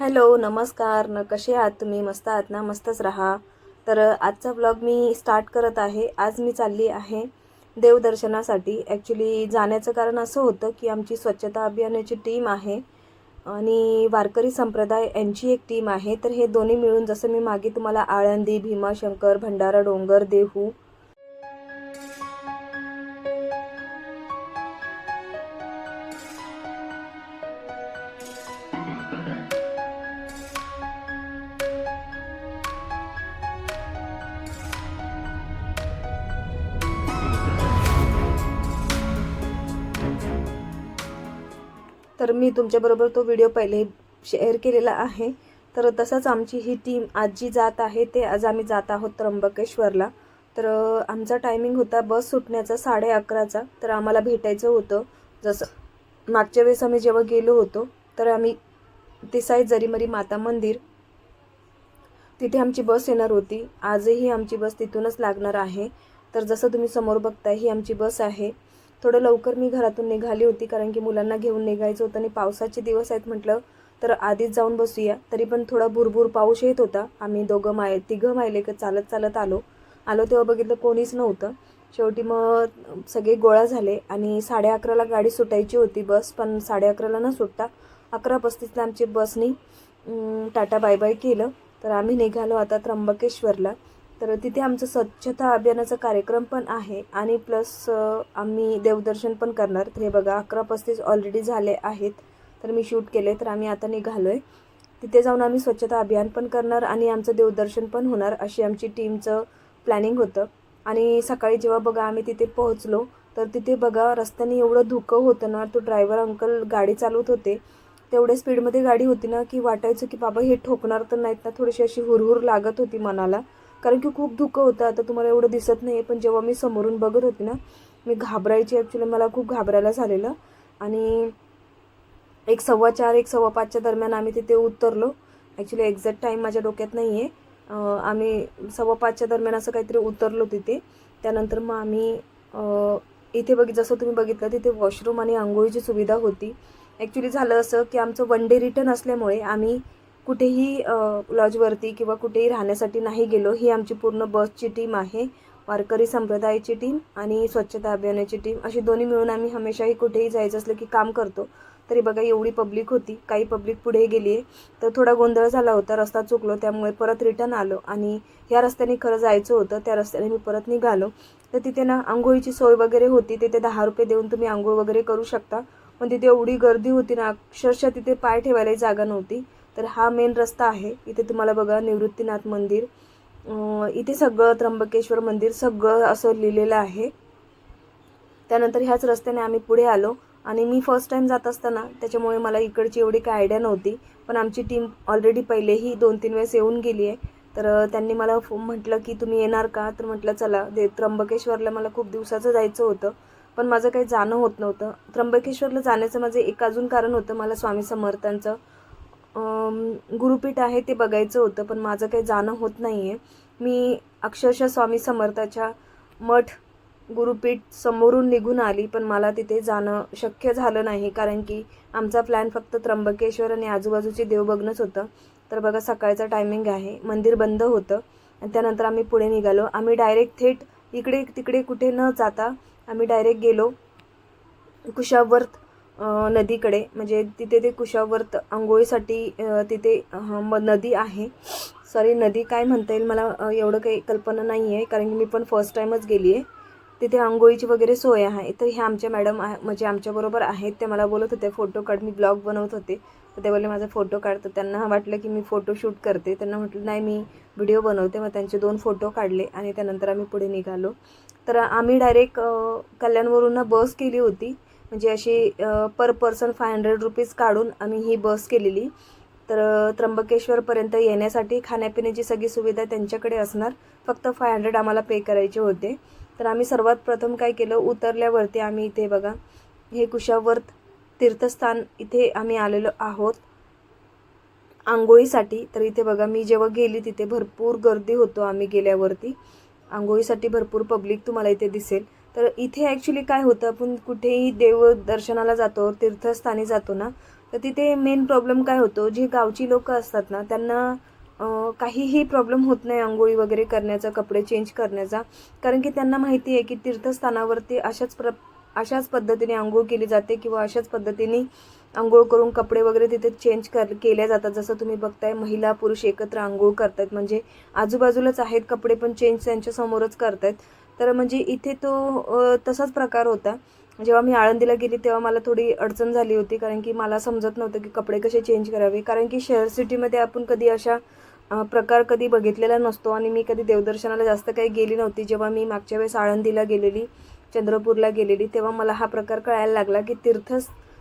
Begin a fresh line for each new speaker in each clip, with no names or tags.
Hello नमस्कार. न कसे आहात तुम्ही? मस्त आहात ना? मस्तच राहा. तर आजचा ब्लॉग मी स्टार्ट करत आहे. आज मी चालली आहे देवदर्शनासाठी. ॲक्च्युली जाण्याचं कारण असं होतं की आमची स्वच्छता अभियानाची टीम आहे आणि वारकरी संप्रदाय यांची एक टीम आहे. तर हे दोन्ही मिळून जसं मी मागे तुम्हाला आळंदी भीमाशंकर भंडारा डोंगर देहू तर मी तुमच्याबरोबर तो व्हिडिओ पहिले शेअर केलेला आहे. तर तसंच आमची ही टीम आज जी जात आहे ते आज आम्ही जात आहोत त्र्यंबकेश्वरला. तर आमचा टायमिंग होता बस सुटण्याचा साडे अकराचा. तर आम्हाला भेटायचं होतं. जसं मागच्या वेळेस आम्ही जेव्हा गेलो होतो तर आम्ही तिसाई जरीमरी माता मंदिर तिथे आमची बस येणार होती. आजही आमची बस तिथूनच लागणार आहे. तर जसं तुम्ही समोर बघताय ही आमची बस आहे. थोडं लवकर मी घरातून निघाली होती कारण की मुलांना घेऊन निघायचं होतं आणि पावसाचे दिवस आहेत म्हटलं तर आधीच जाऊन बसूया. तरी पण थोडा भुरभुर पाऊस येत होता. आम्ही दोघं माय तिघं मायले का चालत चालत आलो. आलो तेव्हा बघितलं कोणीच नव्हतं. शेवटी मग सगळे गोळा झाले आणि साडे अकराला गाडी सुटायची होती बस पण साडे अकराला न सुटता अकरा पस्तीसला आमची बसनी टाटा बाय बाय केलं. तर आम्ही निघालो आता त्र्यंबकेश्वरला. तर तिथे आमचं स्वच्छता अभियानाचा कार्यक्रम पण आहे आणि प्लस आम्ही देवदर्शन पण करणार. तर हे बघा अकरा पस्तीस ऑलरेडी झाले आहेत. तर मी शूट केले तर आम्ही आता निघालो आहे तिथे जाऊन आम्ही स्वच्छता अभियान पण करणार आणि आमचं देवदर्शन पण होणार अशी आमची टीमचं प्लॅनिंग होतं. आणि सकाळी जेव्हा बघा आम्ही तिथे पोहोचलो तर तिथे बघा रस्त्याने एवढं धुकं होतं ना तो ड्रायव्हर अंकल गाडी चालवत होते. तेवढ्या स्पीडमध्ये गाडी होती ना की वाटायचं की बाबा हे ठोकणार तर नाहीत ना थोडीशी अशी हुरहुर लागत होती मनाला. कारण की खूप धुकं होतं आता तुम्हाला एवढं दिसत नाही पण जेव्हा मी समोरून बघत होती ना मी घाबरायची ॲक्च्युली मला खूप घाबरायला झालेलं. आणि एक सव्वा चार एक सव्वा पाचच्या दरम्यान आम्ही तिथे उतरलो. ॲक्च्युली एक्झॅक्ट टाईम माझ्या डोक्यात नाही आहे आम्ही सव्वा पाचच्या दरम्यान असं काहीतरी उतरलो तिथे. त्यानंतर मग आम्ही इथे बघित जसं तुम्ही बघितलं तिथे वॉशरूम आणि आंघोळीची सुविधा होती. ॲक्च्युली झालं असं की आमचं वन डे रिटर्न असल्यामुळे आम्ही कुठेही लॉजवरती किंवा कुठेही राहण्यासाठी नाही गेलो ही आमची पूर्ण बसची टीम आहे. वारकरी संप्रदायाची टीम आणि स्वच्छता अभियानाची टीम अशी दोन्ही मिळून आम्ही हमेशाही कुठेही जायचं असलं की काम करतो. तरी बघा एवढी पब्लिक होती. काही पब्लिक पुढे गेली आहे तर थोडा गोंधळ झाला होता रस्ता चुकलो त्यामुळे परत रिटर्न आलो. आणि ह्या रस्त्याने खरं जायचं होतं त्या रस्त्याने मी परत निघालो. तर तिथे ना आंघोळीची सोय वगैरे होती. तिथे दहा रुपये देऊन तुम्ही आंघोळ वगैरे करू शकता. पण तिथे एवढी गर्दी होती ना अक्षरशः तिथे पाय ठेवायलाही जागा नव्हती. तर हा मेन रस्ता आहे. इथे तुम्हाला बघा निवृत्तीनाथ मंदिर. इथे सगळं त्र्यंबकेश्वर मंदिर सगळं असं लिहिलेलं आहे. त्यानंतर ह्याच रस्त्याने आम्ही पुढे आलो आणि मी फर्स्ट टाईम जात असताना त्याच्यामुळे मला इकडची एवढी काय आयडिया नव्हती. पण आमची टीम ऑलरेडी पहिलेही दोन तीन वेळेस येऊन गेली आहे. तर त्यांनी मला फो- म्हटलं की तुम्ही येणार का? तर म्हटलं चला. दे त्र्यंबकेश्वरला मला खूप दिवसाचं जायचं होतं. पण माझं काही जाणं होत नव्हतं. त्र्यंबकेश्वरला जाण्याचं माझं एक अजून कारण होतं मला स्वामी समर्थांचं. गुरुपीठ आहे ते बघायचं होतं पण माझं काही जाणं होत नाही आहे मी अक्षरशः स्वामी समर्थाच्या मठ गुरुपीठ समोरून निघून आली पण मला तिथे जाणं शक्य झालं नाही कारण की आमचा प्लॅन फक्त त्र्यंबकेश्वर आणि आजूबाजूचे देव बघणंच होतं. तर बघा सकाळचं टायमिंग आहे मंदिर बंद होतं आणि त्यानंतर आम्ही पुढे निघालो. आम्ही डायरेक्ट थेट इकडे तिकडे कुठे न जाता आम्ही डायरेक्ट गेलो कुशावर्त नदीकडे म्हणजे तिथे ते कुशावर्त आंघोळीसाठी तिथे म नदी आहे. सॉरी नदी काय म्हणता येईल मला एवढं काही कल्पना नाही आहे कारण की मी पण फर्स्ट टाईमच गेली आहे तिथे आंघोळीची वगैरे सोय आहे. तर ह्या आमच्या मॅडम आहे म्हणजे आमच्याबरोबर आहेत. ते मला बोलत होते फोटो काढ. मी ब्लॉग बनवत होते. तर ते बोलले माझा फोटो काढतो त्यांना वाटलं की मी फोटो शूट करते. त्यांना म्हटलं नाही मी व्हिडिओ बनवते. मग त्यांचे दोन फोटो काढले आणि त्यानंतर आम्ही पुढे निघालो. तर आम्ही डायरेक्ट कल्याणवरून बस केली होती. म्हणजे अशी per person five hundred rupees काढून आम्ही ही बस केलेली. तर त्र्यंबकेश्वरपर्यंत येण्यासाठी खाण्यापिण्याची सगळी सुविधा त्यांच्याकडे असणार. फक्त फाय हंड्रेड आम्हाला पे करायचे होते. तर आम्ही सर्वात प्रथम काय केलं उतरल्यावरती आम्ही इथे बघा हे कुशावर्त तीर्थस्थान इथे आम्ही आलेलो आहोत. आंघोळीसाठी. तर इथे बघा मी जेव्हा गेली तिथे भरपूर गर्दी होतो आम्ही गेल्यावरती. आंघोळीसाठी भरपूर पब्लिक तुम्हाला इथे दिसेल. तर इथे ॲक्च्युली काय होतं आपण कुठेही देव दर्शनाला जातो तीर्थस्थानी जातो ना तर तिथे मेन प्रॉब्लेम काय होतो जे गावची लोक असतात ना त्यांना काहीही प्रॉब्लेम होत नाही आंघोळी वगैरे करण्याचा कपडे चेंज करण्याचा. कारण की त्यांना माहिती आहे की तीर्थस्थानावरती अशाच प्र अशाच पद्धतीने आंघोळ केली जाते किंवा अशाच पद्धतीने आंघोळ करून कपडे वगैरे तिथे चेंज कर केल्या जातात. जसं तुम्ही बघताय महिला पुरुष एकत्र आंघोळ करतायत. म्हणजे आजूबाजूलाच आहेत कपडे पण चेंज त्यांच्यासमोरच करतायत. तर म्हणजे इथे तो तसाच प्रकार होता. जेव्हा मी आळंदीला गेली तेव्हा मला थोडी अडचण झाली होती कारण की मला समजत नव्हतं की कपडे कसे चेंज करावे. कारण की शहर सिटीमध्ये आपण कधी अशा प्रकार कधी बघितलेला नसतो आणि मी कधी देवदर्शनाला जास्त काही गेली नव्हती. जेव्हा मी मागच्या वेळेस आळंदीला गेलेली चंद्रपूरला गेलेली तेव्हा मला हा प्रकार कळायला लागला की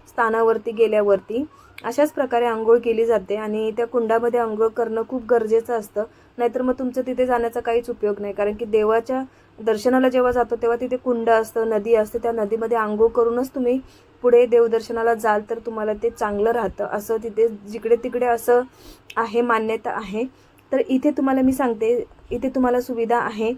स्थानावरती गेल्यावरती अशाच प्रकारे आंघोळ केली जाते आणि त्या कुंडामध्ये आंघोळ करणं खूप गरजेचं असतं. नाहीतर मग तुमचं तिथे जाण्याचा काहीच उपयोग नाही. कारण की देवाच्या दर्शनाला जेव्हा जातो तेव्हा तिथे कुंड असतं नदी असते. त्या नदीमध्ये आंघोळ करूनच तुम्ही पुढे देवदर्शनाला जाल तर तुम्हाला ते चांगलं राहतं. असं तिथे जिकडे तिकडे असं आहे मान्यता आहे. तर इथे तुम्हाला मी सांगते इथे तुम्हाला सुविधा आहे.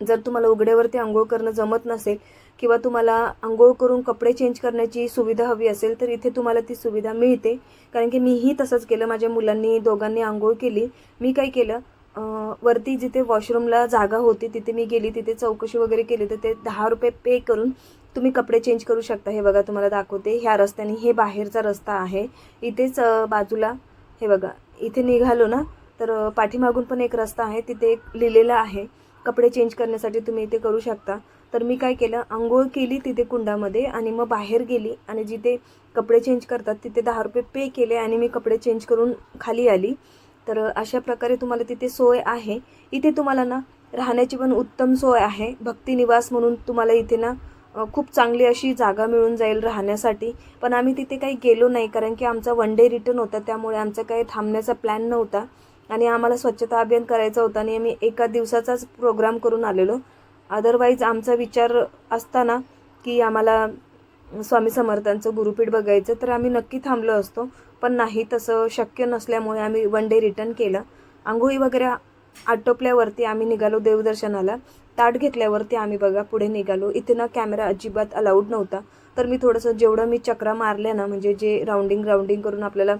जर तुम्हाला उघड्यावरती आंघोळ करणं जमत नसेल किंवा तुम्हाला आंघोळ करून कपडे चेंज करण्याची सुविधा हवी असेल तर इथे तुम्हाला ती सुविधा मिळते. कारण की मीही तसंच केलं. माझ्या मुलांनी दोघांनी आंघोळ केली. मी काय केलं? वरती जिथे वॉशरूमला जागा होती तिथे मी गेली. तिथे चौकशी वगैरे केली. तर ते दहा रुपये पे करून तुम्ही कपडे चेंज करू शकता. हे बघा तुम्हाला दाखवते. ह्या रस्त्याने हे बाहेरचा रस्ता आहे. इथेच बाजूला हे बघा इथे निघालो ना तर पाठीमागून पण एक रस्ता आहे. तिथे एक लिहिलेलं आहे. कपडे चेंज करण्यासाठी तुम्ही इथे करू शकता. तर मी काय केलं आंघोळ केली तिथे कुंडामध्ये आणि मग बाहेर गेली आणि जिथे कपडे चेंज करतात तिथे दहा रुपये पे केले आणि मी कपडे चेंज करून खाली आली. तर अशा प्रकारे तुम्हाला तिथे सोय आहे. इथे तुम्हाला ना राहण्याची पण उत्तम सोय आहे. भक्तिनिवास म्हणून तुम्हाला इथे ना खूप चांगली अशी जागा मिळून जाईल राहण्यासाठी. पण आम्ही तिथे काही गेलो नाही कारण की आमचा वन डे रिटर्न होता त्यामुळे आमचा काही थांबण्याचा प्लॅन नव्हता. आणि आम्हाला स्वच्छता अभियान करायचं होतं आणि आम्ही एका दिवसाचाच प्रोग्राम करून आलेलो. अदरवाईज आमचा विचार असताना की आम्हाला स्वामी समर्थांचं गुरुपीठ बघायचं तर आम्ही नक्की थांबलो असतो. पण नाही तसं शक्य नसल्यामुळे आम्ही वन डे रिटर्न केलं. आंघोळी वगैरे आटोपल्यावरती आम्ही निघालो देवदर्शनाला. ताट घेतल्यावरती आम्ही बघा पुढे निघालो. इथे ना कॅमेरा अजिबात अलाउड नव्हता. तर मी थोडंसं जेवढं मी चक्रा मारल्या ना म्हणजे जे राऊंडिंग राऊंडिंग करून आपल्याला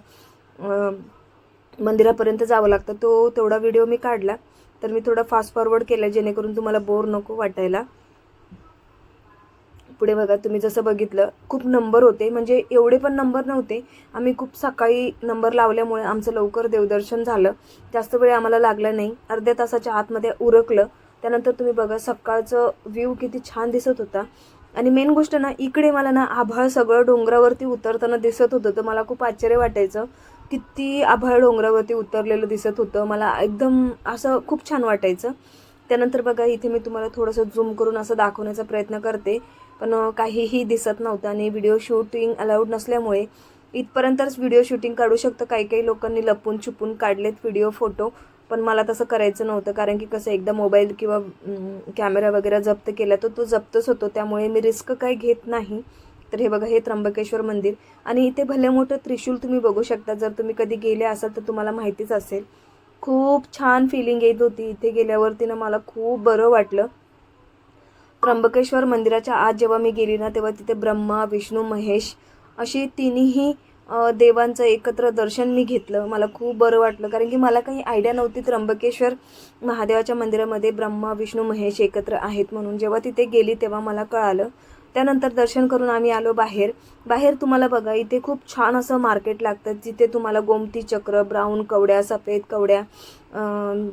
मंदिरापर्यंत जावं लागतं तो तेवढा व्हिडिओ मी काढला. तर मी थोडं फास्ट फॉरवर्ड केलं जेणेकरून तुम्हाला बोर नको वाटायला. पुढे बघा तुम्ही जसं बघितलं खूप नंबर होते. म्हणजे एवढे पण नंबर नव्हते. आम्ही खूप सकाळी नंबर लावल्यामुळे आमचं लवकर देवदर्शन झालं. जास्त वेळ आम्हाला लागला नाही. अर्ध्या तासाच्या आतमध्ये उरकलं. त्यानंतर तुम्ही बघा सकाळचं व्ह्यू किती छान दिसत होता. आणि मेन गोष्ट ना इकडे मला ना आभाळ सगळं डोंगरावरती उतरताना दिसत होतं. तर मला खूप आश्चर्य वाटायचं. किती आभाळ डोंगरावरती उतरलेलं दिसत होतं. मला एकदम असं खूप छान वाटायचं. त्यानंतर बघा इथे मी तुम्हाला थोडंसं झूम करून असं दाखवण्याचा प्रयत्न करते. पण काहीही दिसत नव्हतं आणि व्हिडिओ शूटिंग अलाउड नसल्यामुळे इथपर्यंतच व्हिडिओ शूटिंग काढू शकतं. काही काही लोकांनी लपून छुपून काढलेत व्हिडिओ फोटो पण मला तसं करायचं नव्हतं. कारण की कसं एकदा मोबाईल किंवा कॅमेरा वगैरे जप्त केला तर तो जप्तच होतो. त्यामुळे मी रिस्क काही घेत नाही. तर हे बघा हे त्र्यंबकेश्वर मंदिर. आणि इथे भले मोठं त्रिशूल तुम्ही बघू शकता जर तुम्ही कधी गेले असाल तर तुम्हाला माहितीच असेल. खूप छान फिलिंग येत होती. इथे गेल्यावरती ना मला खूप बरं वाटलं. त्र्यंबकेश्वर मंदिराच्या आत जेव्हा मी गेली ना तेव्हा तिथे ब्रह्मा विष्णू महेश अशी तिन्ही देवांचं एकत्र दर्शन मी घेतलं. मला खूप बरं वाटलं. कारण की मला काही आयडिया नव्हती त्र्यंबकेश्वर महादेवाच्या मंदिरामध्ये ब्रह्मा विष्णू महेश एकत्र आहेत म्हणून. जेव्हा तिथे गेली तेव्हा मला कळालं त्यानंतर दर्शन करून आम्ही आलो बाहेर. बाहेर तुम्हाला बघा इथे खूप छान असं मार्केट लागतं. जिथे तुम्हाला गोमती चक्र ब्राऊन कवड्या सफेद कवड्या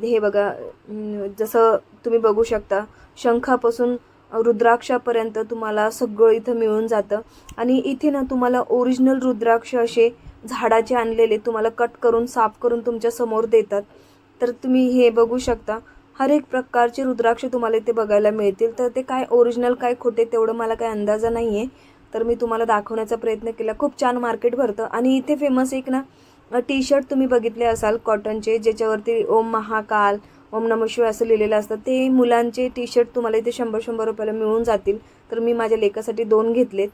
हे बघा जसं तुम्ही बघू शकता शंखापासून रुद्राक्षापर्यंत तुम्हाला सगळं इथं मिळून जातं. आणि इथे ना तुम्हाला ओरिजिनल रुद्राक्ष असे झाडाचे आणलेले तुम्हाला कट करून साफ करून तुमच्यासमोर देतात. तर तुम्ही हे बघू शकता. हर एक प्रकारचे रुद्राक्ष तुम्हाला इथे बघायला मिळतील. तर ते काय ओरिजिनल काय खोटे तेवढं मला काय अंदाजा नाही आहे तर मी तुम्हाला दाखवण्याचा प्रयत्न केला. खूप छान मार्केट भरतं. आणि इथे फेमस एक ना टी शर्ट तुम्ही बघितले असाल कॉटनचे ज्याच्यावरती ओम महाकाल ओम नम शिवाय असं लिहिलेलं असतं. ते मुलांचे टी शर्ट तुम्हाला इथे शंभर शंभर रुपयाला मिळून जातील. तर मी माझ्या लेकासाठी दोन घेतलेत.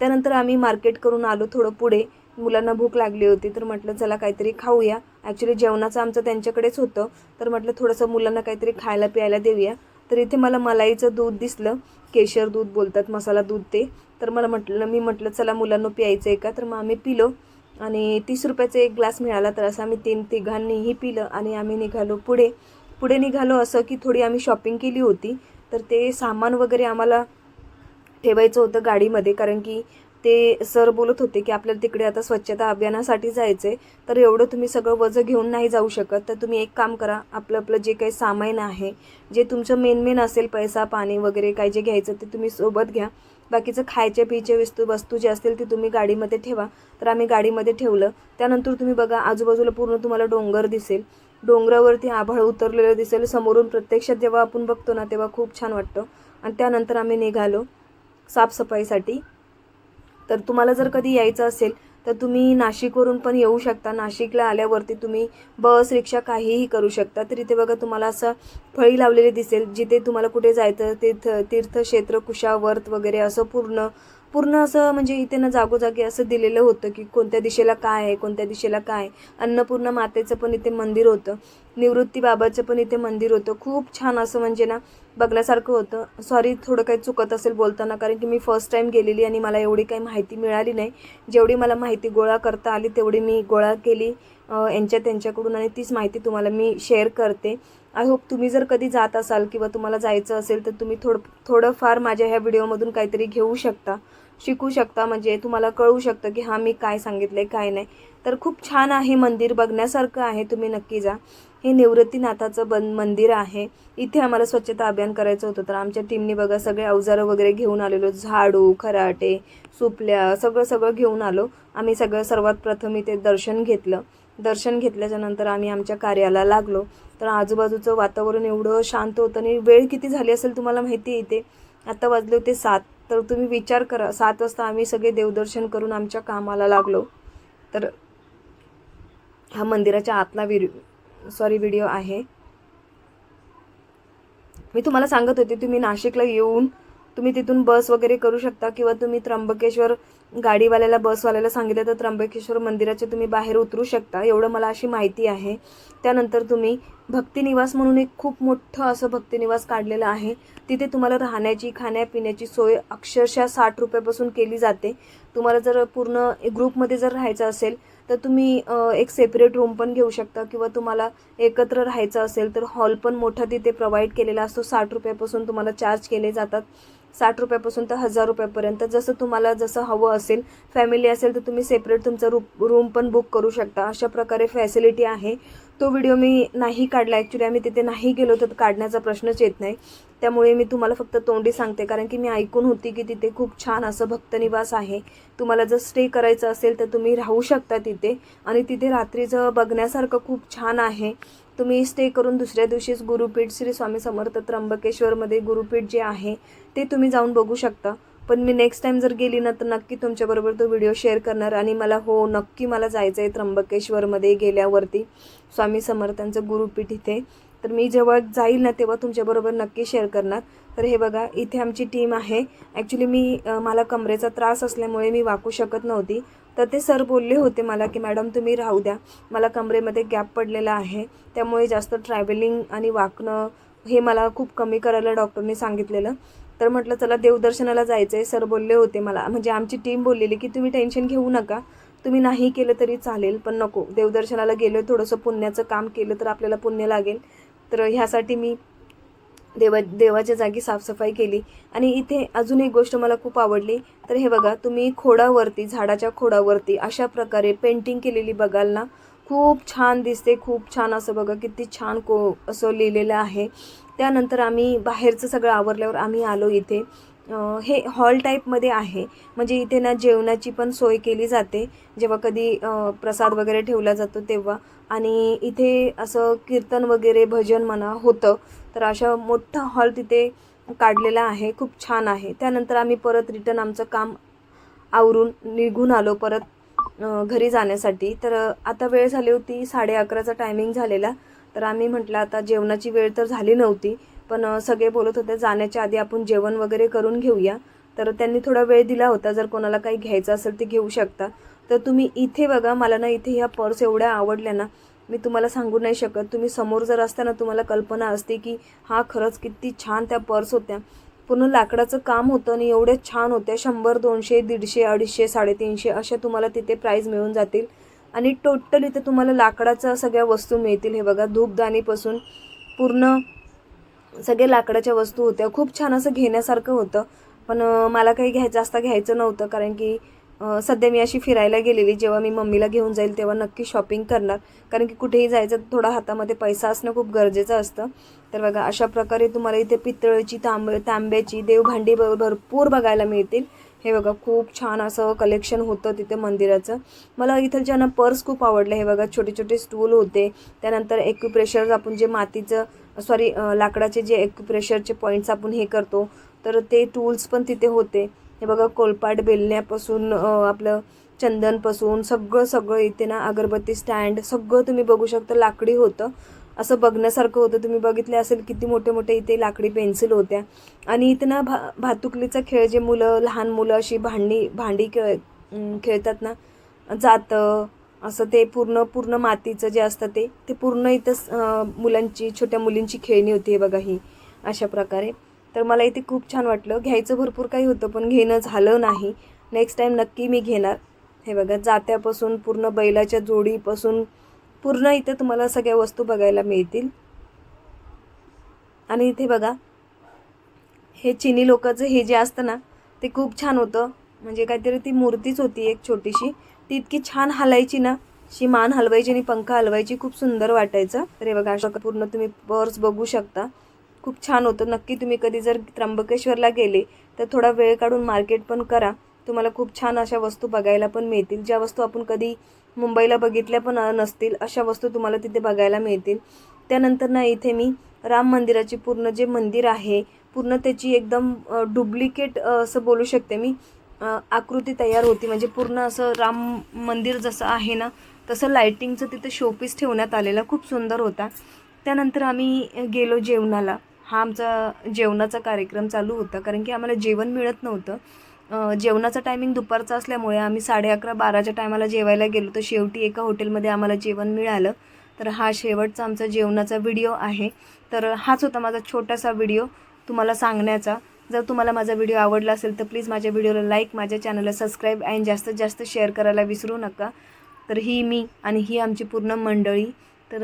त्यानंतर आम्ही मार्केट करून आलो थोडं पुढे. मुलांना भूक लागली होती तर म्हटलं चला काहीतरी खाऊया. ॲक्च्युली जेवणाचं आमचं त्यांच्याकडेच होतं. तर म्हटलं थोडंसं मुलांना काहीतरी खायला प्यायला देऊया. तर इथे मला मलाईचं दूध दिसलं. केशर दूध बोलतात मसाला दूध ते. तर मला म्हटलं मी म्हटलं चला मुलांना प्यायचं आहे का? तर मग आम्ही पिलो. आणि तीस रुपयाचा एक ग्लास मिळाला तर असं आम्ही तीन तिघांनीही पिलं आणि आम्ही निघालो पुढे. पुढे निघालो असं की थोडी आम्ही शॉपिंग केली होती. तर ते सामान वगैरे आम्हाला ठेवायचं होतं गाडीमध्ये कारण की ते सर बोलत होते की आपल्याला तिकडे आता स्वच्छता अभियानासाठी जायचं आहे तर एवढं तुम्ही सगळं वजं घेऊन नाही जाऊ शकत. तर तुम्ही एक काम करा आपलं आपलं जे काही सामान आहे जे तुमचं मेन मेन असेल पैसा पाणी वगैरे काय जे घ्यायचं ते तुम्ही सोबत घ्या. बाकीचं खायचे पियच्या वस्तू वस्तू जे असतील ते तुम्ही गाडीमध्ये ठेवा. तर आम्ही गाडीमध्ये ठेवलं. त्यानंतर तुम्ही बघा आजूबाजूला पूर्ण तुम्हाला डोंगर दिसेल. डोंगरावरती आभाळ उतरलेलं दिसेल. समोरून प्रत्यक्षात जेव्हा आपण बघतो ना तेव्हा खूप छान वाटतं. आणि त्यानंतर आम्ही निघालो साफसफाईसाठी. तर तुम्हाला जर कधी यायचं असेल तर तुम्ही नाशिकवरून पण येऊ शकता. नाशिकला आल्यावरती तुम्ही बस रिक्षा काहीही करू शकता. तर इथे बघा तुम्हाला असं फळी लावलेली दिसेल जिथे तुम्हाला कुठे जायचं तीर्थ तीर्थक्षेत्र कुशावर्त वगैरे असं पूर्ण पूर्ण असं म्हणजे इथे ना जागोजागी असं दिलेलं होतं की कोणत्या दिशेला काय आहे कोणत्या दिशेला काय अन्नपूर्णा मातेचं पण इथे मंदिर होतं. निवृत्ती बाबाचं पण इथे मंदिर होतं. खूप छान असं म्हणजे ना बघण्यासारखं होतं. सॉरी थोडं काही चुकत असेल बोलताना कारण की मी फर्स्ट टाईम गेलेली आणि मला एवढी काही माहिती मिळाली नाही. जेवढी मला माहिती गोळा करता आली तेवढी मी गोळा केली यांच्या त्यांच्याकडून आणि तीच माहिती तुम्हाला मी शेअर करते. आय होप तुम्ही जर कधी जात असाल किंवा तुम्हाला जायचं असेल तर तुम्ही थोडं थोडंफार माझ्या ह्या व्हिडिओमधून काहीतरी घेऊ शकता. शिकू शकता म्हणजे तुम्हाला कळू शकतं की हां मी काय सांगितलं आहे काय नाही. तर खूप छान आहे मंदिर बघण्यासारखं आहे तुम्ही नक्की जा. हे निवृत्तीनाथाचं बन मंदिर आहे. इथे आम्हाला स्वच्छता अभियान करायचं होतं तर आमच्या टीमने बघा सगळे अवजारं वगैरे घेऊन आलेलो झाडू खराटे सुपल्या सगळं सगळं घेऊन आलो. आम्ही सगळं सर्वात प्रथम इथे दर्शन घेतलं. दर्शन घेतल्याच्या नंतर आम्ही आमच्या कार्याला लागलो. तर आजूबाजूचं वातावरण एवढं शांत होतं आणि वेळ किती झाली असेल तुम्हाला माहिती आहे इथे? आत्ता वाजले होते सात. तर तुम्ही विचार करा. सात वाजता आम्ही सगळे देवदर्शन करून आमच्या कामाला लागलो. तर हा मंदिराच्या आतला विर सॉरी व्हिडिओ आहे. मी तुम्हाला सांगत होते तुम्ही नाशिकला येऊन तुम्ही तिथून बस वगैरे करू शकता किंवा तुम्ही त्र्यंबकेश्वर गाडीवाल्याला बसवाल्याला सांगितलं तर त्र्यंबकेश्वर मंदिराचे तुम्ही बाहेर उतरू शकता. एवढं मला अशी माहिती आहे. त्यानंतर तुम्ही भक्तिनिवास म्हणून एक खूप मोठं असं भक्तिनिवास काढलेलं आहे. तिथे तुम्हाला राहण्याची खाण्यापिण्याची सोय अक्षरशः साठ रुपयापासून केली जाते. तुम्हाला जर पूर्ण ग्रुपमध्ये जर राहायचं असेल तर तुम्ही एक सेपरेट रूम पण घेऊ शकता किंवा तुम्हाला एकत्र राहायचं असेल तर हॉल पण मोठा तिथे प्रोव्हाइड केलेला असतो. साठ रुपयापासून तुम्हाला चार्ज केले जातात. साठ रुपयापासून तर हजार रुपयापर्यंत. जसं तुम्हाला जसं हवं असेल फॅमिली असेल तर तुम्ही सेपरेट तुमचा रूप रूम पण बुक करू शकता. अशा प्रकारे फॅसिलिटी आहे. तो व्हिडिओ मी नाही काढला. ॲक्च्युली आम्ही तिथे नाही गेलो तर काढण्याचा प्रश्नच येत नाही. त्यामुळे मी तुम्हाला फक्त तोंडी सांगते. कारण की मी ऐकून होती की तिथे खूप छान असं भक्तनिवास आहे. तुम्हाला जर स्टे करायचं असेल तर तुम्ही राहू शकता तिथे. आणि तिथे रात्रीचं बघण्यासारखं खूप छान आहे. तुम्ही स्टे करून दुसऱ्या दिवशीच गुरुपीठ श्री स्वामी समर्थ त्र्यंबकेश्वरमध्ये गुरुपीठ जे आहे ते तुम्ही जाऊन बघू शकता. पण मी नेक्स्ट टाईम जर गेली ना तर नक्की तुमच्याबरोबर तो व्हिडिओ शेअर करणार आणि मला हो नक्की मला जायचं आहे त्र्यंबकेश्वरमध्ये गेल्यावरती स्वामी समर्थांचं गुरुपीठ इथे. तर मी जेव्हा जाईल ना तेव्हा तुमच्याबरोबर नक्की शेअर करणार. तर हे बघा इथे आमची टीम आहे. ॲक्च्युली मी मला कमरेचा त्रास असल्यामुळे मी वाकू शकत नव्हती. तर ते सर बोलले होते मला की मॅडम तुम्ही राहू द्या. मला कमरेमध्ये गॅप पडलेला आहे. त्यामुळे जास्त ट्रॅव्हलिंग आणि वाकणं हे मला खूप कमी करायला डॉक्टरने सांगितलेलं. तर म्हटलं चला देवदर्शनाला जायचं आहे सर बोलले होते मला. म्हणजे आमची टीम बोललेली की तुम्ही टेन्शन घेऊ नका. तुम्ही नाही केलं तरी चालेल पण नको. देवदर्शनाला गेलो थोडंसं पुण्याचं काम केलं तर आपल्याला पुण्य लागेल. तर ह्यासाठी मी देवा देवाच्या जागी साफसफाई केली. आणि इथे अजून एक गोष्ट मला खूप आवडली. तर हे बघा तुम्ही खोडावरती झाडाच्या खोडावरती अशा प्रकारे पेंटिंग केलेली बघाल ना खूप छान दिसते. खूप छान असं बघा किती छान को असं लिहिलेलं आहे. त्यानंतर आम्ही बाहेरचं सगळं आवरल्यावर आम्ही आलो इथे. हे हॉल टाईपमध्ये आहे. म्हणजे इथे ना जेवणाची पण सोय केली जाते. जेव्हा कधी प्रसाद वगैरे ठेवला जातो तेव्हा. आणि इथे असं कीर्तन वगैरे भजन म्हणा होतं. तर अशा मोठा हॉल तिथे काढलेला आहे. खूप छान आहे. त्यानंतर आम्ही परत रिटर्न आमचं काम आवरून निघून आलो परत घरी जाण्यासाठी. तर आता वेळ झाली होती साडे अकराचा टायमिंग झालेला. तर आम्ही म्हटलं आता जेवणाची वेळ तर झाली नव्हती. पण सगळे बोलत होते जाण्याच्या आधी आपण जेवण वगैरे करून घेऊया. तर त्यांनी थोडा वेळ दिला होता जर कोणाला काही घ्यायचं असेल ते घेऊ शकता. तर तुम्ही इथे बघा मला ना इथे ह्या पर्स एवढ्या आवडल्या ना मी तुम्हाला सांगू नाही शकत. तुम्ही समोर जर असता ना तुम्हाला कल्पना असते की हा खरंच किती छान त्या पर्स होत्या. पूर्ण लाकडाचं काम होतं आणि एवढ्या छान होत्या. शंभर दोनशे दीडशे अडीचशे साडेतीनशे अशा तुम्हाला तिथे प्राईज मिळून जातील. आणि टोटल इथे तुम्हाला लाकडाच्या सगळ्या वस्तू मिळतील. हे बघा धूपदाणीपासून पूर्ण सगळे लाकडाच्या वस्तू होत्या. खूप छान असं घेण्यासारखं होतं. पण मला काही घ्यायचं जास्त घ्यायचं नव्हतं. कारण की सध्या मी अशी फिरायला गेलेली. जेव्हा मी मम्मीला घेऊन जाईल तेव्हा नक्की शॉपिंग करणार. कारण की कुठेही जायचं थोडा हातामध्ये पैसा असणं खूप गरजेचं असतं. तर बघा अशा प्रकारे तुम्हाला इथे पितळेची तांब तांब्याची देवभांडी भर भरपूर बघायला मिळतील. हे बघा खूप छान असं कलेक्शन होतं तिथे मंदिराचं. मला इथलच्या ना पर्स खूप आवडलं हे बघा छोटे छोटे स्टूल होते. त्यानंतर एक्युप्रेशर आपण जे मातीचं सॉरी लाकडाचे जे एक्युप्रेशरचे पॉईंट्स आपण हे करतो तर ते टूल्स पण तिथे होते. हे बघा कोलपाट बेलण्यापासून आपलं चंदनपासून सगळं सगळं इथे ना अगरबत्ती स्टँड सगळं तुम्ही बघू शकता लाकडी होतं. असं बघण्यासारखं होतं. तुम्ही बघितले असेल किती मोठे मोठे इथे लाकडी पेन्सिल होत्या. आणि इथे ना भा भातुकलीचा खेळ जे मुलं लहान मुलं अशी भांडी भांडी खेळ खेळतात ना जातं असं ते पूर्ण पूर्ण मातीचं जे असतं ते ते पूर्ण इथं मुलांची छोट्या मुलींची खेळणी होती हे बघा ही अशा प्रकारे. तर मला इथे खूप छान वाटलं. घ्यायचं भरपूर काही होतं पण घेणं झालं नाही. नेक्स्ट टाईम नक्की मी घेणार. हे बघा जात्यापासून पूर्ण बैलाच्या जोडीपासून पूर्ण इथं तुम्हाला सगळ्या वस्तू बघायला मिळतील. आणि इथे बघा हे चिनी लोकांचं हे जे असतं ना ते खूप छान होतं. म्हणजे काहीतरी ती मूर्तीच होती एक छोटीशी. ती इतकी छान हलायची ना शी मान हलवायची आणि पंखा हलवायची खूप सुंदर वाटायचं. तर बघा पूर्ण तुम्ही पर्स बघू शकता. खूप छान होतं. नक्की तुम्ही कधी जर त्र्यंबकेश्वरला गेले तर थोडा वेळ काढून मार्केट पण करा. तुम्हाला खूप छान अशा वस्तू बघायला पण मिळतील. ज्या वस्तू आपण कधी मुंबईला बघितल्या पण नसतील अशा वस्तू तुम्हाला तिथे बघायला मिळतील. त्यानंतर ना इथे मी राम मंदिराची पूर्ण जे मंदिर आहे पूर्ण त्याची एकदम डुप्लिकेट असं बोलू शकते मी. आकृती तयार होती. म्हणजे पूर्ण असं राम मंदिर जसं आहे ना तसं लायटिंगचं तिथं शोपीस ठेवण्यात आलेलं. खूप सुंदर होता. त्यानंतर आम्ही गेलो जेवणाला. हा आमचा जेवणाचा कार्यक्रम चालू होता. कारण की आम्हाला जेवण मिळत नव्हतं. जेवणाचा टायमिंग दुपारचा असल्यामुळे आम्ही साडे अकरा बाराच्या टायमाला जेवायला गेलो. तर शेवटी एका हॉटेलमध्ये आम्हाला जेवण मिळालं. तर हा शेवटचा आमचा जेवणाचा व्हिडिओ आहे. तर हाच होता माझा छोटासा व्हिडिओ तुम्हाला सांगण्याचा. जर तुम्हाला माझा व्हिडिओ आवडला असेल तर प्लीज माझ्या व्हिडिओला लाईक माझ्या चॅनलला सबस्क्राईब आणि जास्तीत जास्त शेअर करायला विसरू नका. तर ही मी आणि ही आमची पूर्ण मंडळी. तर